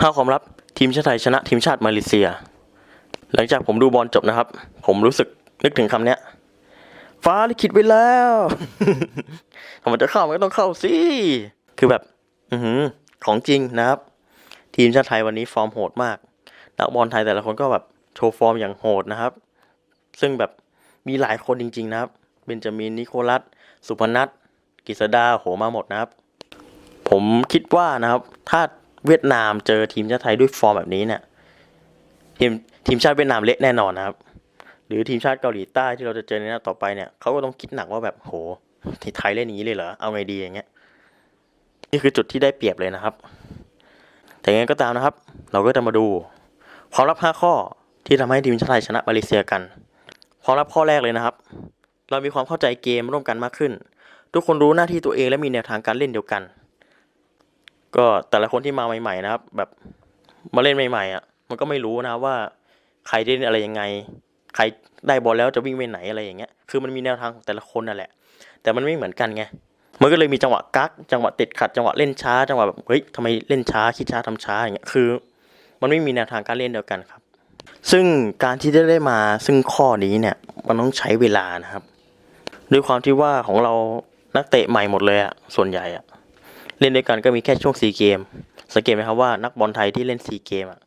ห้าความลับทีมชาติไทยชนะทีมชาติมาเลเซีย หลังจากผมดูบอลจบนะครับ ผมรู้สึกนึกถึงคำเนี้ยฟ้าลิขิตไว้แล้วถ้ามันจะเข้ามันก็ต้องเข้าสิคือแบบอือหือของจริงนะครับ ทีมชาติไทยวันนี้ฟอร์มโหดมากนักบอลไทยแต่ละคนก็แบบโชว์ฟอร์มอย่างโหดนะครับ ซึ่งแบบมีหลายคนจริง ๆ นะครับเบนจามินนิโคลัสสุพนัทกฤษดาโหมาหมดนะครับ ผมคิดว่านะครับ ถ้า เวียดนามเจอทีมชาติไทยด้วยฟอร์มแบบนี้เนี่ยทีมทีมชาติเวียดนามเละแน่นอนนะครับ หรือทีมชาติเกาหลีใต้ที่เราจะเจอในนัดต่อไปเนี่ยเขาก็ต้องคิดหนักว่าแบบโหที่ไทยเล่นงนี้เลยเหรอเอาไงดีอย่างเงี้ยนี่คือจุดที่ได้เปรียบเลยนะครับ แต่ยังไงก็ตามนะครับ เราก็จะมาดูความลับ5ข้อที่ทำให้ทีมชาติไทยชนะมาเลเซียกันความลับข้อแรกเลยนะครับ เรามีความเข้าใจเกมร่วมกันมากขึ้น ทุกคนรู้หน้าที่ตัวเองและมีแนวทางการเล่นเดียวกัน ก็แต่ละคนที่มาใหม่ ๆ นะครับ แบบมาเล่นใหม่ๆอะ มันก็ไม่รู้นะว่าใครเล่นอะไรยังไง ใครได้บอลแล้วจะวิ่งไปไหนอะไรอย่างเงี้ย คือมันมีแนวทางของแต่ละคนนั่นแหละ แต่มันไม่เหมือนกันไง มันก็เลยมีจังหวะกักจังหวะติดขัด จังหวะเล่นช้า จังหวะแบบเฮ้ยทำไมเล่นช้าคิดช้าทำช้าอย่างเงี้ย คือ มันไม่มีแนวทางการเล่นเดียวกันครับ ซึ่งการที่จะได้มาซึ่งข้อนี้เนี่ยมันต้องใช้เวลานะครับ ด้วยความที่ว่าของเรานักเตะใหม่หมดเลยอะส่วนใหญ่อะ เล่นด้วยกันก็มีแค่ช่วงซีเกม สังเกตไหมครับว่านักบอลไทยที่เล่นซีเกมอะ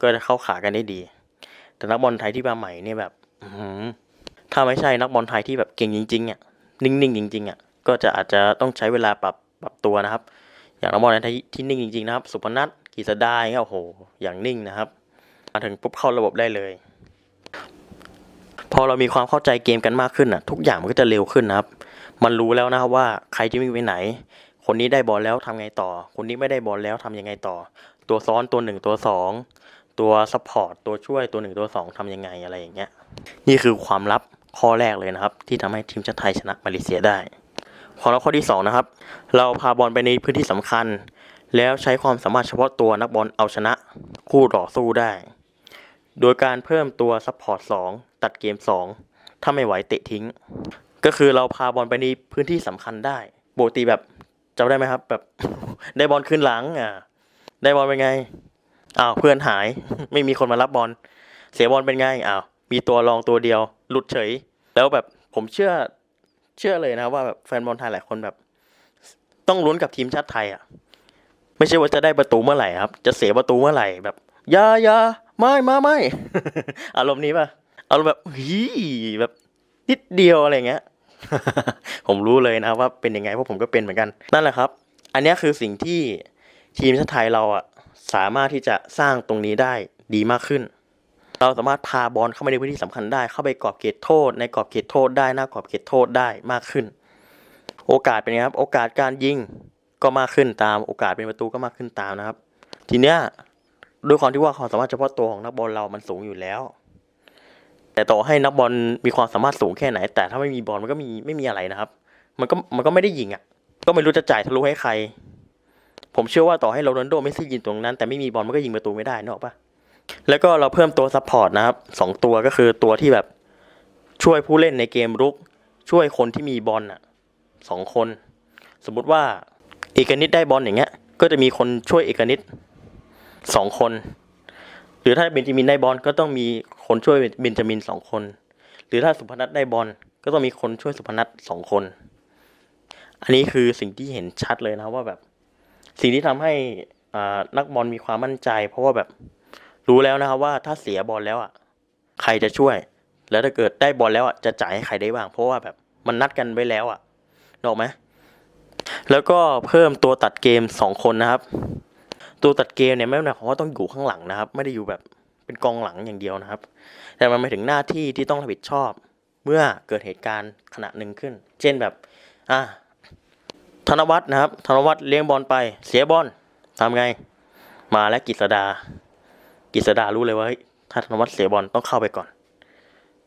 ก็จะเข้าขากันได้ดี แต่นักบอลไทยที่มาใหม่เนี่ยแบบถ้าไม่ใช่นักบอลไทยที่แบบเก่งจริงๆอะ นิ่งๆจริงๆอะ ก็จะอาจจะต้องใช้เวลาปรับปรับตัวนะครับ อย่างนักบอลไทยที่นิ่งจริงๆนะครับ สุพนัทกีษดาอย่างเงี้ยโอ้โห อย่างนิ่งนะครับ มาถึงปุ๊บเข้าระบบได้เลย พอเรามีความเข้าใจเกมกันมากขึ้นอะ ทุกอย่างมันก็จะเร็วขึ้นนะครับ มันรู้แล้วนะครับว่าใครที่วิ่งไปไหน คนนี้ได้บอลแล้วทำไงต่อ คนนี้ไม่ได้บอลแล้วทำยังไงต่อ ตัวซ้อนตัวหนึ่งตัวสองตัวซัพพอร์ตตัวช่วยตัวหนึ่งตัวสองทำยังไงอะไรอย่างเงี้ย นี่คือความลับข้อแรกเลยนะครับ ที่ทำให้ทีมชาติไทยชนะมาเลเซียได้ความลับข้อที่สองนะครับ เราพาบอลไปในพื้นที่สำคัญ แล้วใช้ความสามารถเฉพาะตัวนักบอลเอาชนะ คู่ต่อสู้ได้ โดยการเพิ่มตัวซัพพอร์ตสองตัดเกมสองถ้าไม่ไหวเตะทิ้ง ก็คือเราพาบอลไปในพื้นที่สำคัญได้ปกติแบบ จำได้ไหมครับ แบบได้บอลขึ้นหลังอ่าได้บอลเป็นไงอ้าวเพื่อนหาย ไม่มีคนมารับบอลเสียบอลเป็นไงอ้าวมีตัวรองตัวเดียว หลุดเฉย แล้วแบบผมเชื่อเชื่อเลยนะว่าแบบแฟนบอลไทยหลายคนแบบ ต้องลุ้นกับทีมชาติไทยอะ ไม่ใช่ว่าจะได้ประตูเมื่อไหร่ครับ จะเสียประตูเมื่อไหร่แบบอยาอยาไม่มาไม่อารมณ์นี้ป่ะอารมณ์แบบฮีแบบนิดเดียวอะไรเงี้ย ผมรู้เลยนะว่าเป็นยังไงเพราะผมก็เป็นเหมือนกัน นั่นแหละครับ อันนี้คือสิ่งที่ทีมชาติไทยเราอะสามารถที่จะสร้างตรงนี้ได้ดีมากขึ้น เราสามารถพาบอลเข้าไปในพื้นที่สำคัญได้ เข้าไปกรอบเขตโทษ ในกรอบเขตโทษได้หน้ากรอบเขตโทษได้มากขึ้น โอกาสเป็นไงครับโอกาสการยิงก็มากขึ้นตามโอกาสเป็นประตูก็มากขึ้นตามนะครับ ทีเนี้ยด้วยความที่ว่าความสามารถเฉพาะตัวของนักบอลเรามันสูงอยู่แล้ว แต่ต่อให้นักบอลมีความสามารถสูงแค่ไหน แต่ถ้าไม่มีบอลมันก็มีไม่มีอะไรนะครับ มันก็มันก็ไม่ได้ยิงอะ ก็ไม่รู้จะจ่ายทะลุให้ใคร ผมเชื่อว่าต่อให้โรนัลโดไม่ซี่ยิงตรงนั้น แต่ไม่มีบอลมันก็ยิงประตูไม่ได้นอกปะแล้วก็เราเพิ่มตัวซัพพอร์ตนะครับสองตัวก็คือตัวที่แบบช่วยผู้เล่นในเกมรุก ช่วยคนที่มีบอลอะสองคน สมมุติว่าเอกนิตได้บอลอย่างเงี้ย ก็จะมีคนช่วยเอกนิตสองคน หรือถ้าเบนจามินได้บอลก็ต้องมีคนช่วยเบนจามินสองคน หรือถ้าสุพนัทได้บอลก็ต้องมีคนช่วยสุพนัทสองคน อันนี้คือสิ่งที่เห็นชัดเลยนะว่าแบบ สิ่งที่ทำให้นักบอลมีความมั่นใจ เพราะว่าแบบรู้แล้วนะครับว่าถ้าเสียบอลแล้วอะใครจะช่วย แล้วถ้าเกิดได้บอลแล้วอะจะจ่ายให้ใครได้บ้าง เพราะว่าแบบมันนัดกันไว้แล้วอะนอกไหมแล้วก็เพิ่มตัวตัดเกมสองคนนะครับ ตัวตัดเกมเนี่ยไม่ได้หมายความว่าต้องอยู่ข้างหลังนะครับ ไม่ได้อยู่แบบเป็นกองหลังอย่างเดียวนะครับ แต่มันหมายถึงหน้าที่ที่ต้องรับผิดชอบ เมื่อเกิดเหตุการณ์ขณะหนึ่งขึ้น เช่นแบบอะธนวัฒน์นะครับ ธนวัฒน์เลี้ยงบอลไปเสียบอลทำไง มาแล้วกิษดา กิษดารู้เลยว่าถ้าธนวัฒน์เสียบอลต้องเข้าไปก่อน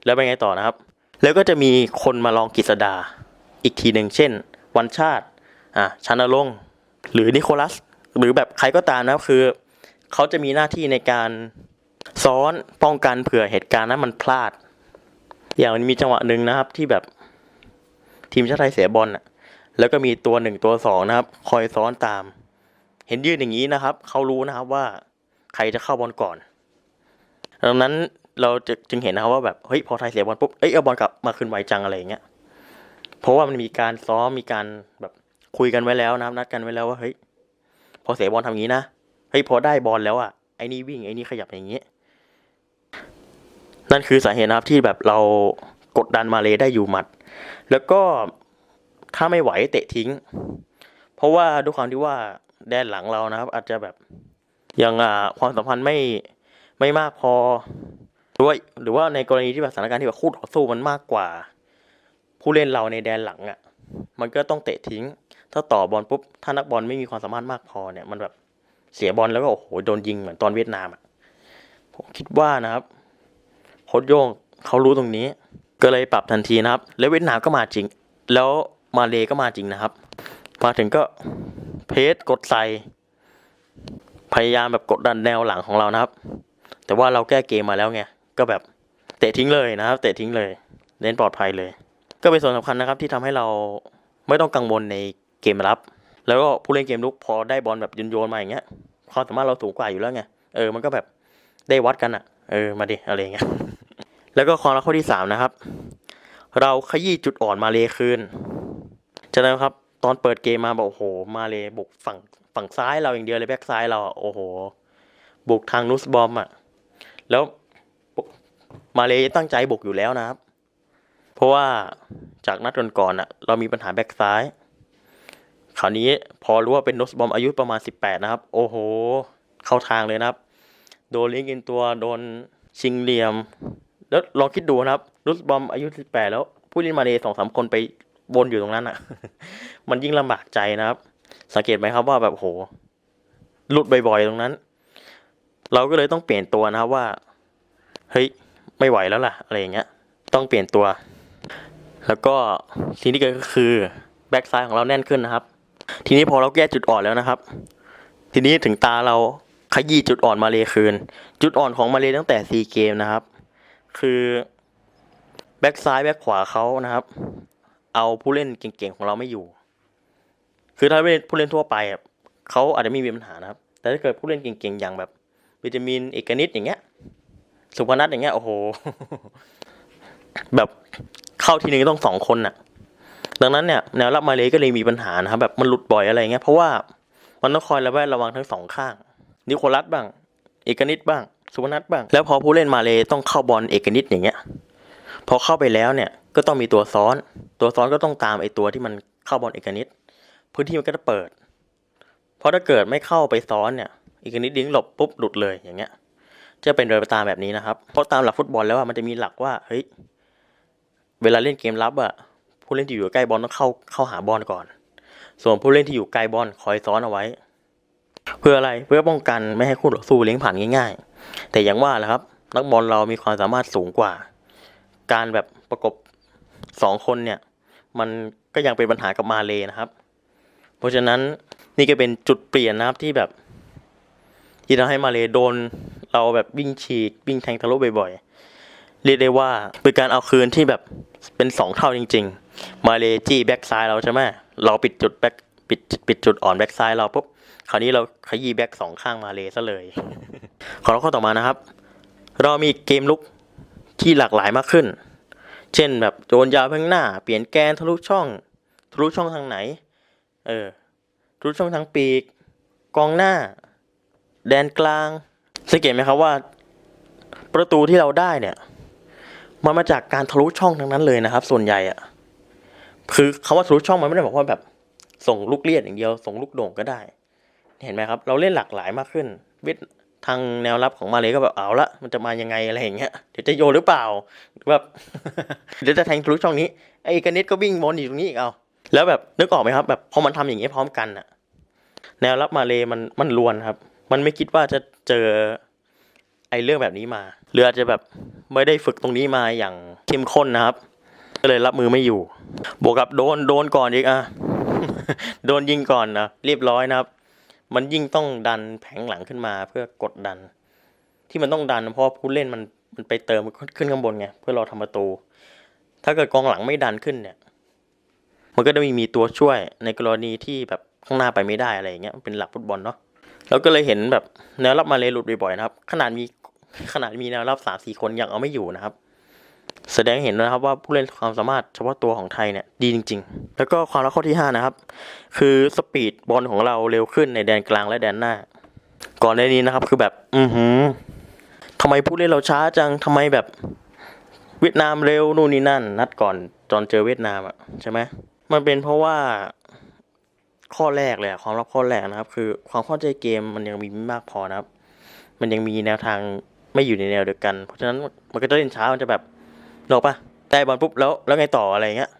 แล้วเป็นไงต่อนะครับ แล้วก็จะมีคนมาลองกิษดาอีกทีหนึ่งเช่น วันชาติอะชานรงหรือนิโคลัส หรือแบบใครก็ตามนะครับคือเขาจะมีหน้าที่ในการซ้อนป้องกันเผื่อเหตุการณ์นั้นมันพลาด อย่างมีจังหวะหนึ่งนะครับที่แบบทีมชาติไทยเสียบอลอะ แล้วก็มีตัวหนึ่งตัวสองนะครับ คอยซ้อนตาม เห็นยืนอย่างนี้นะครับเขารู้นะครับว่าใครจะเข้าบอลก่อนดังนั้นเราจะจึงเห็นนะครับว่าแบบเฮ้ยพอไทยเสียบอลปุ๊บเอ้ยเอาบอลกลับมาคืนไวจังอะไรอย่างเงี้ยเพราะว่ามันมีการซ้อมมีการแบบคุยกันไว้แล้วนะครับนัดกันไว้แล้วว่าเฮ้ย พอเสียบอลทำอย่างนี้นะเฮ้ยพอได้บอลแล้วอะไอ้นี่วิ่งไอ้นี่ขยับอย่างนี้ นั่นคือสาเหตุนะครับที่แบบเรากดดันมาเลยได้อยู่หมัด แล้วก็ถ้าไม่ไหวเตะทิ้ง เพราะว่าด้วยความที่ว่าแดนหลังเรานะครับ อาจจะแบบยังอ่าความสัมพันธ์ไม่ไม่มากพอหรือว่าหรือว่าในกรณีที่แบบสถานการณ์ที่แบบคู่ต่อสู้มันมากกว่า ผู้เล่นเราในแดนหลังอะ่ะ มันก็ต้องเตะทิ้ง ถ้าต่อบอลปุ๊บถ้านักบอลไม่มีความสามารถมากพอเนี่ย มันแบบเสียบอลแล้วก็โอ้โหโดนยิงเหมือนตอนเวียดนามอะ่ะผมคิดว่านะครับโค้ชโย่งเขารู้ตรงนี้ ก็เลยปรับทันทีนะครับ แล้วเวียดนามก็มาจริง แล้วมาเลก็มาจริงนะครับ มาถึงก็เพจกดใส่พยายามแบบกดดันแนวหลังของเรานะครับ แต่ว่าเราแก้เกมมาแล้วไงก็แบบเตะทิ้งเลยนะครับ เตะทิ้งเลยเล่นปลอดภัยเลย ก็เป็นส่วนสำคัญนะครับที่ทำให้เราไม่ต้องกังวลใน เกมรับ แล้วก็ผู้เล่นเกมลุกพอได้บอลแบบโยนๆมาอย่างเงี้ยความสามารถเราสูงกว่าอยู่แล้วไงเออมันก็แบบได้วัดกันอะเออมาดิอะไรอย่างเงี้ยแล้วก็ความรักข้อที่สามนะครับ เราขยี้จุดอ่อนมาเลคืนจากนั้นครับ ตอนเปิดเกมมาบอกโอ้โห มาเลบุกฝั่งฝั่งซ้ายเราอย่างเดียวเลยแบ็กซ้ายเราอะโอ้โห บุกทางนูสบอมอะแล้วมาเลตั้งใจบุกอยู่แล้วนะครับ เพราะว่าจากนัดก่อนๆอะ เรามีปัญหาแบ็กซ้าย คราวนี้พอรู้ว่าเป็นนูสบอมอายุประมาณสิบแปดนะครับ โอ้โห เข้าทางเลยนะครับ โดนลิงกินตัวโดนชิงเหลี่ยม แล้วลองคิดดูนะครับนุสบอมอายุ 18 แล้วผู้เล่นมาเลสองสามคนไปวนอยู่ตรงนั้นอะ มันยิ่งลำบากใจนะครับ สังเกตไหมครับว่าแบบโหหลุดบ่อยๆตรงนั้น เราก็เลยต้องเปลี่ยนตัวนะครับว่า เฮ้ย ไม่ไหวแล้วล่ะ อะไรอย่างเงี้ย ต้องเปลี่ยนตัว แล้วก็สิ่งที่เกิดก็คือแบ็กซ้ายของเราแน่นขึ้นนะครับ ทีนี้พอเราแก้จุดอ่อนแล้วนะครับ ทีนี้ถึงตาเราขยี้จุดอ่อนมาเลคืน จุดอ่อนของมาเลตั้งแต่ซีเกมนะครับ คือแบ็กซ้ายแบ็กขวาเขานะครับ เอาผู้เล่นเก่งๆของเราไม่อยู่ คือถ้าเป็นผู้เล่นทั่วไปเขาอาจจะไม่มีปัญหานะครับ แต่ถ้าเกิดผู้เล่นเก่งๆอย่างแบบ วิตามินเอกนิตอย่างเงี้ย สุพนัทอย่างเงี้ยโอ้โห แบบเข้าทีนึงต้องสองคนน่ะ ดังนั้นเนี่ยแนวรับมาเลยก็เลยมีปัญหานะครับแบบมันหลุดบ่อยอะไรเงี้ยเพราะว่ามันต้องคอยระแวดระวังทั้งสองข้าง นิโคลัสบ้าง เอกนิตบ้าง สุพนัทบ้าง แล้วพอผู้เล่นมาเลยต้องเข้าบอลเอกนิตอย่างเงี้ยพอเข้าไปแล้วเนี่ยก็ต้องมีตัวซ้อน ตัวซ้อนก็ต้องตามไอตัวที่มันเข้าบอลเอกนิตพื้นที่มันก็จะเปิด เพราะถ้าเกิดไม่เข้าไปซ้อนเนี่ยเอกนิตดิ้งหลบปุ๊บหลุดเลยอย่างเงี้ย จะเป็นโดยตามแบบนี้นะครับ เพราะตามหลักฟุตบอลแล้วอะมันจะมีหลักว่าเฮ้ยเวลาเล่นเกมรับอะ ผู้เล่นที่อยู่ใกล้บอลต้องเข้าเข้าหาบอลก่อน ส่วนผู้เล่นที่อยู่ไกลบอลคอยซ้อนเอาไว้ เพื่ออะไรเพื่อป้องกันไม่ให้คู่ต่อสู้เลี้ยงผ่านง่าย ๆ แต่อย่างว่าแหละครับ นักบอลเรามีความสามารถสูงกว่า การแบบประกบสองคนเนี่ย มันก็ยังเป็นปัญหากับมาเลยนะครับ เพราะฉะนั้นนี่ก็เป็นจุดเปลี่ยนนะครับที่แบบที่ทำให้มาเลยโดนเราแบบวิ่งฉีกวิ่งแทงทะลุบ่อยๆ เรียกได้ว่าเป็นการเอาคืนที่แบบเป็นสองเท่าจริง ๆ มาเลจี้แบ็กซ้ายเราใช่ไหมเราปิดจุดแบ็กปิดปิดจุดอ่อนแบ็กซ้ายเราปุ๊บคราวนี้เราขยี้แบ็กสองข้างมาเลซะเลย ขอรับข้อต่อมานะครับ เรามีเกมลุกที่หลากหลายมากขึ้น เช่นแบบโยนยาวไปข้างหน้า เปลี่ยนแกนทะลุช่อง ทะลุช่องทางไหน เออทะลุช่องทางปีก กองหน้า แดนกลาง สังเกตไหมครับว่า ประตูที่เราได้เนี่ย มันมาจากการทะลุช่องทั้งนั้นเลยนะครับ ส่วนใหญ่อะคือคาว่าทะลุช่องมันไม่ได้บอกว่าแบบ ส่งลูกเลียดอย่างเดียว ส่งลูกโด่งก็ได้ เห็นไหมครับ เราเล่นหลากหลายมากขึ้นวิททางแนวรับของมาเลยก็แบบเอาละมันจะมายังไงอะไรอย่างเงี้ยเดี๋ยวจะโยหรือเปล่าหรือแบบเดี๋ยวจะแทงทะลุช่องนี้ไอ้กนิดก็วิ่งวนอยู่ตรงนี้อีกเอาแล้วแบบนึกออกไหมครับ แบบพอมันทำอย่างนี้ยพร้อมกันอะแนวรับมาเลยมันมันลวนครับ มันไม่คิดว่าจะเจอไอ้เรื่องแบบนี้มา รืออาจจะแบบไม่ได้ฝึกตรงนี้มาอย่างเข้มข้นนะครับ ก็เลยรับมือไม่อยู่ บวกกับโดนโดนก่อนอีกอะโดนยิงก่อนนะเรียบร้อยนะครับ มันยิ่งต้องดันแผงหลังขึ้นมาเพื่อกดดัน ที่มันต้องดันเพราะผู้เล่นมันมันไปเติมขึ้นข้างบนไงเพื่อรอทำประตู ถ้าเกิดกองหลังไม่ดันขึ้นเนี่ย มันก็จะมีมีตัวช่วยในกรณีที่แบบข้างหน้าไปไม่ได้อะไรอย่างเงี้ยเป็นหลักฟุตบอลเนาะแล้วก็เลยเห็นแบบแนวรับมาเลยหลุดบ่อยๆนะครับ ขนาดมี ขนาดมีแนวรับสามสี่คนยังเอาไม่อยู่นะครับ แสดงเห็นนะครับว่าผู้เล่นความสามารถเฉพาะตัวของไทยเนี่ยดีจริง ๆ แล้วก็ความลับข้อที่ 5 นะครับ คือสปีดบอลของเราเร็วขึ้นในแดนกลางและแดนหน้า ก่อนในนี้นะครับคือแบบ อือหือทำไมผู้เล่นเราช้าจังทำไมแบบเวียดนามเร็วนู่นนี่นั่น นัดก่อนตอนเจอเวียดนามอะใช่ไหมมันเป็นเพราะว่าข้อแรกเลยอะความลับข้อแรกนะครับ คือความเข้าใจเกมมันยังมีไม่มากพอนะครับ มันยังมีแนวทาง ไม่อยู่ในแนวเดียวกัน เพราะฉะนั้นมันก็จะเล่นช้ามันจะแบบนกอกปะได้บอลปุ๊บแล้วแล้วไงต่ออะไรเงี้ย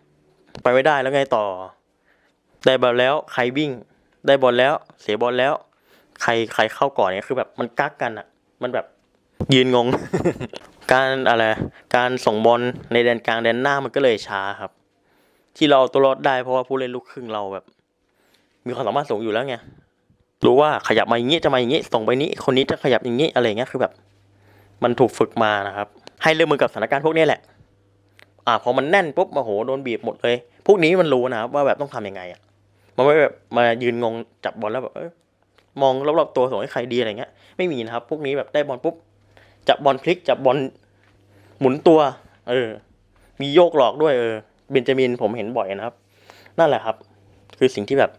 ไปไม่ได้แล้วไงต่อ ได้บอลแล้วใครวิ่ง ได้บอลแล้ว เสียบอลแล้ว ใครใครเข้าก่อนเนี่ยคือแบบมันกักกันอะ มันแบบยืนงง การอะไร การส่งบอลในแดนกลางแดนหน้ามันก็เลยช้าครับ ที่เราเอาตัวรอดได้เพราะว่าผู้เล่นลูกครึ่งเราแบบ มีความสามารถสูงอยู่แล้วไงรู้ว่าขยับมาอย่างนี้จะมาอย่างนี้ส่งไปนี้ คนนี้จะขยับอย่างนี้อะไรเงี้ยคือแบบ มันถูกฝึกมานะครับ ให้เรื่อมือกับสถานการณ์พวกนี้แหละ อ่าพอมันแน่นปุ๊บโอ้โหโดนบีบหมดเลย พวกนี้มันรู้นะครับว่าแบบต้องทำยังไงอะ มันไม่แบบมายืนงงจับบอลแล้วแบบมองรอบๆตัวส่งให้ใครดีอะไรเงี้ย ไม่มีนะครับ พวกนี้แบบได้บอลปุ๊บจับบอลพลิกจับบอลหมุนตัว เออ มีโยกหลอกด้วยเออเบนจามินผมเห็นบ่อยนะครับ นั่นแหละครับ คือสิ่งที่แบบ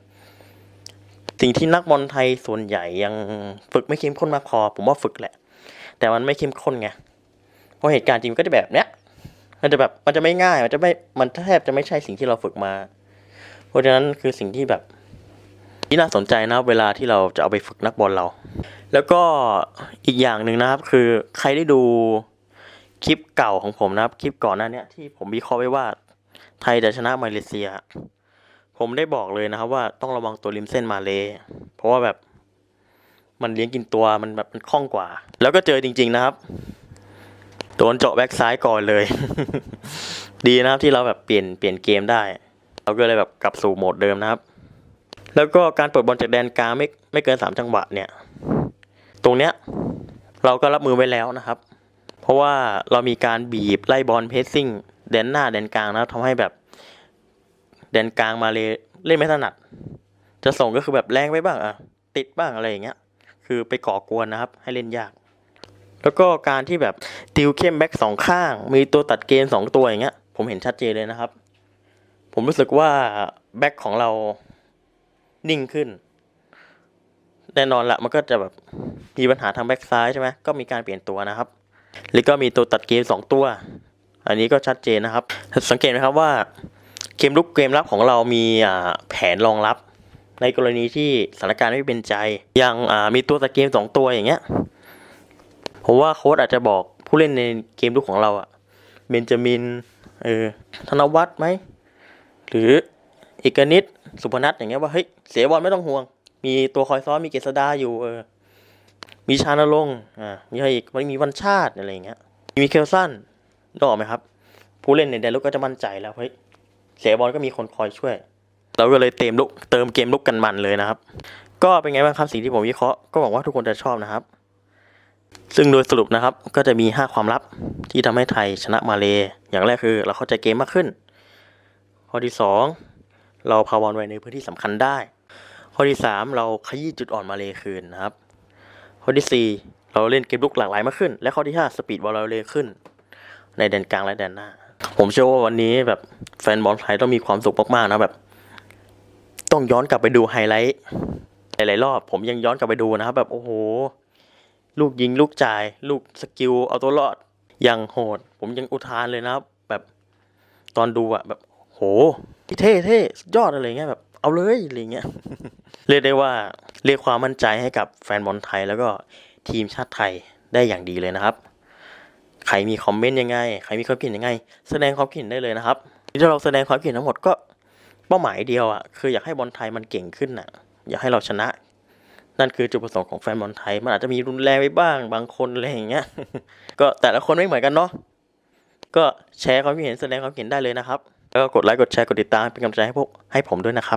สิ่งที่นักบอลไทยส่วนใหญ่ยังฝึกไม่เข้มข้นมากพอ ผมว่าฝึกแหละ แต่มันไม่เข้มข้นไงเพราะเหตุการณ์จริงมันก็จะแบบเนี้ยมันจะแบบมันจะไม่ง่ายมันจะไม่มันแทบจะไม่ใช่สิ่งที่เราฝึกมา เพราะฉะนั้นคือสิ่งที่แบบที่น่าสนใจนะเวลาที่เราจะเอาไปฝึกนักบอลเรา แล้วก็อีกอย่างหนึ่งนะครับ คือใครได้ดูคลิปเก่าของผมนะครับ คลิปก่อนหน้าเนี้ยที่ผมวิเคราะห์ไว้ว่า ไทยจะชนะมาเลเซีย ผมได้บอกเลยนะครับว่าต้องระวังตัวริมเส้นมาเล เพราะว่าแบบ มันเลี้ยงกินตัวมันแบบมันคล่องกว่า แล้วก็เจอจริง ๆนะครับโดนเจาะแบ็กซ้ายก่อนเลย ดีนะครับที่เราแบบเปลี่ยนเปลี่ยนเกมได้ เราก็เลยแบบกลับสู่โหมดเดิมนะครับ แล้วก็การเปิดบอลจากแดนกลางไม่ไม่เกินสามจังหวะเนี่ย ตรงเนี้ยเราก็รับมือไว้แล้วนะครับ เพราะว่าเรามีการบีบไล่บอลเพสซิ่งแดนหน้าแดนกลางนะทำให้แบบแดนกลางมาเลยเล่นไม่ถนัด จะส่งก็คือแบบแรงไปบ้างอะติดบ้างอะไรอย่างเงี้ย คือไปก่อกวนนะครับ ให้เล่นยาก แล้วก็การที่แบบติวเข้มแบ็กสองข้าง มีตัวตัดเกมสองตัวอย่างเงี้ย ผมเห็นชัดเจนเลยนะครับ ผมรู้สึกว่าแบ็กของเรานิ่งขึ้น แน่นอนละมันก็จะแบบมีปัญหาทางแบ็กซ้ายใช่ไหมก็มีการเปลี่ยนตัวนะครับแล้วก็มีตัวตัดเกมสองตัว อันนี้ก็ชัดเจนนะครับ สังเกตไหมครับว่าเกมลุกเกมรับของเรามีอ่าแผนรองรับ ในกรณีที่สถานการณ์ไม่เป็นใจ อย่างมีตัวตัดเกมสองตัวอย่างเงี้ยผมว่าโค้ชอาจจะบอกผู้เล่นในเกมลุกของเราอะเบนจามินเออธนวัฒน์ไหม หรือเอกนิตสุพนัทอย่างเงี้ยว่าเฮ้ยเสียบอลไม่ต้องห่วง มีตัวคอยซ้อมมีเกษดาอยู่เออมีชานรงค์อ่ามีใครอีกไม่มีวันชาติอะไรอย่างเงี้ยมีเคลสันนึกออกไหมครับ ผู้เล่นในแดนลุกก็จะมั่นใจแล้วเฮ้ยเสียบอลก็มีคนคอยช่วย เราก็เลยเติมลุกเติมเกมลุกกันมันเลยนะครับ ก็เป็นไงบ้างครับสิ่งที่ผมวิเคราะห์ก็หวังว่าทุกคนจะชอบนะครับ ซึ่งโดยสรุปนะครับก็จะมี 5 ความลับที่ทำให้ไทยชนะมาเลอย่างแรกคือ เราเข้าใจเกมมากขึ้น ข้อที่ 2 เราพาวบอลไว้ในพื้นที่สำคัญได้ ข้อที่ 3 เราขยี้จุดอ่อนมาเลคืนนะครับ ข้อที่ 4 เราเล่นเกมลุกหลากหลายมากขึ้น และข้อที่ 5 สปีดบอลเราเร็วขึ้น ในแดนกลางและแดนหน้า ผมเชื่อว่าวันนี้แบบแฟนบอลไทยต้องมีความสุขมากๆนะแบบ ต้องย้อนกลับไปดูไฮไลท์หลายๆรอบ ผมยังย้อนกลับไปดูนะครับ แบบโอ้โห ลูกยิงลูกจ่าย ลูกสกิลเอาตัวรอดยังโหด ผมยังอุทานเลยนะครับ แบบตอนดูอะแบบโหเท่เท่สยอดอะไรเงี้ยแบบเอาเลยอะไรเงี้ยเรียกได้ว่าเรียกความมั่นใจให้กับแฟนบอลไทยแล้วก็ทีมชาติไทยได้อย่างดีเลยนะครับ ใครมีคอมเมนต์ยังไง ใครมีความคิดเห็นยังไง แสดงความคิดเห็นได้เลยนะครับที่เราแสดงความคิดเห็นทั้งหมดก็ เป้าหมายเดียวอะคืออยากให้บอลไทยมันเก่งขึ้นอะ อยากให้เราชนะ นั่นคือจุดประสงค์ของแฟนบอลไทย มันอาจจะมีรุนแรงไปบ้างบางคนอะไรอย่างเงี้ยก็แต่ละคนไม่เหมือนกันเนาะก็แชร์ความคิดเห็นแสดงความคิดเห็นได้เลยนะครับ แล้วก็กดไลค์กดแชร์กดติดตามเป็นกำลังใจให้พวกให้ผมด้วยนะครับ